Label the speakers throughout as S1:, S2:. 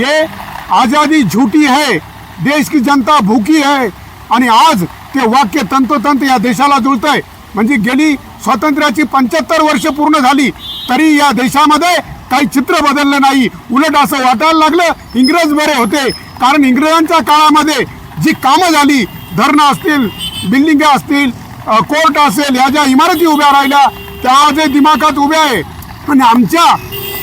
S1: ये आजादी झुटी है देश की जनता भूकी है आणि आज ते वाक्य तंतोतंत या देशाला जुळतंय. म्हणजे गेली स्वातंत्र्याची पंच्याहत्तर वर्ष पूर्ण झाली तरी या देशामध्ये काही चित्र बदललं नाही. उलट असं वाटायला लागलं इंग्रज बरे होते. कारण इंग्रजांच्या काळामध्ये जी कामं झाली धरणं असतील बिल्डिंगा असतील कोर्ट असेल या ज्या इमारती उभ्या राहिल्या त्या आजही दिमागात उभ्या आहे. आणि आमच्या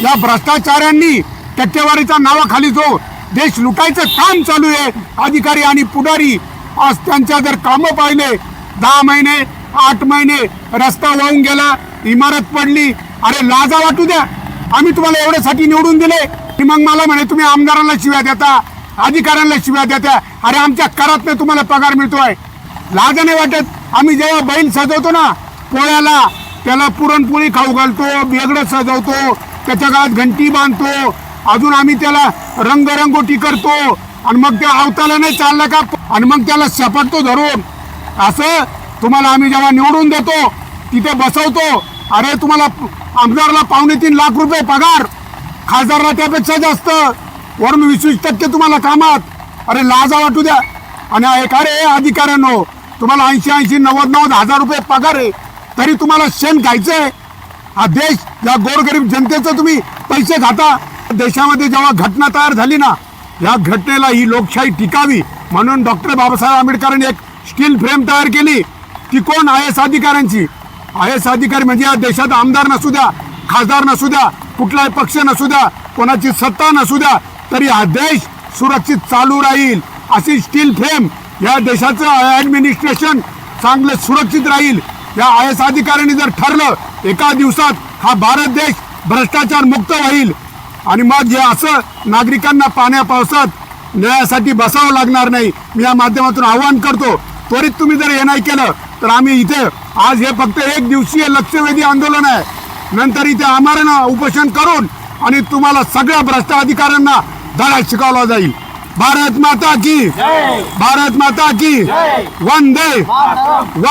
S1: या भ्रष्टाचारांनी टक्केवारीच्या नावाखाली जो देश लुटायचं काम चालू आहे अधिकारी आणि पुढारी आज त्यांच्या जर कामं पाहिले दहा महिने आठ महिने रस्ता वाहून गेला इमारत पडली अरे लाजा वाटू द्या. आम्ही तुम्हाला एवढ्यासाठी निवडून दिले. की मग मला म्हणे तुम्ही आमदारांना शिव्या देता अधिकाऱ्यांना शिव्या देता. अरे आमच्या करातनं तुम्हाला पगार मिळतोय. लाजा नाही वाटत. आम्ही जेव्हा बैल सजवतो ना पोळ्याला त्याला पुरणपोळी खाऊ घालतो बेगडं सजवतो त्याच्या गळ्यात घंटी बांधतो अजून आम्ही त्याला रंगरंगोटी करतो आणि मग त्या अवताला नाही चालला का? आणि मग त्याला सपटतो धरून. असं तुम्हाला आम्ही जेव्हा निवडून देतो तिथे बसवतो. अरे तुम्हाला आमदारला पावणे तीन लाख रुपये पगार. खासदारला त्यापेक्षा जास्त. वरून वीस वीस टक्के तुम्हाला कामात. अरे लाजा वाटू द्या. आणि एक अरे अधिकाऱ्यांनो तुम्हाला ऐंशी ऐंशी नव्वद नव्वद हजार रुपये पगार आहे. तरी तुम्हाला शेण खायचंय हा देश या गोरगरीब जनतेचं तुम्ही पैसे खाता. देशामध्ये जेव्हा घटना तयार झाली ना या घटनेला ही लोकशाही टिकावी म्हणून डॉक्टर बाबासाहेब आंबेडकरांनी एक स्टील फ्रेम तयार केली. ती कोण? आय एस अधिकाऱ्यांची. आय एस अधिकारी म्हणजे या देशात आमदार नसू द्या खासदार नसू द्या कुठलाही पक्ष नसू द्या कोणाची सत्ता नसू द्या तरी हा देश सुरक्षित चालू राहील. अशी स्टील फ्रेम या देशाचं ॲडमिनिस्ट्रेशन चांगलं सुरक्षित राहील. या आय एस अधिकाऱ्यांनी जर ठरलं एका दिवसात हा भारत देश भ्रष्टाचार मुक्त होईल. आणि मग हे असं नागरिकांना पाण्या पावसात न्यायासाठी बसावं लागणार नाही. मी या माध्यमातून आवाहन करतो त्वरित तुम्ही जर हे नाही केलं तर आम्ही इथे आज हे फक्त एक दिवसीय लक्षवेधी आंदोलन आहे. नंतर इथे आमरण उपोषण करून आणि तुम्हाला सगळ्या भ्रष्ट अधिकाऱ्यांना धडा शिकवला जाईल. भारत माता की भारत माता की वंदे. वन-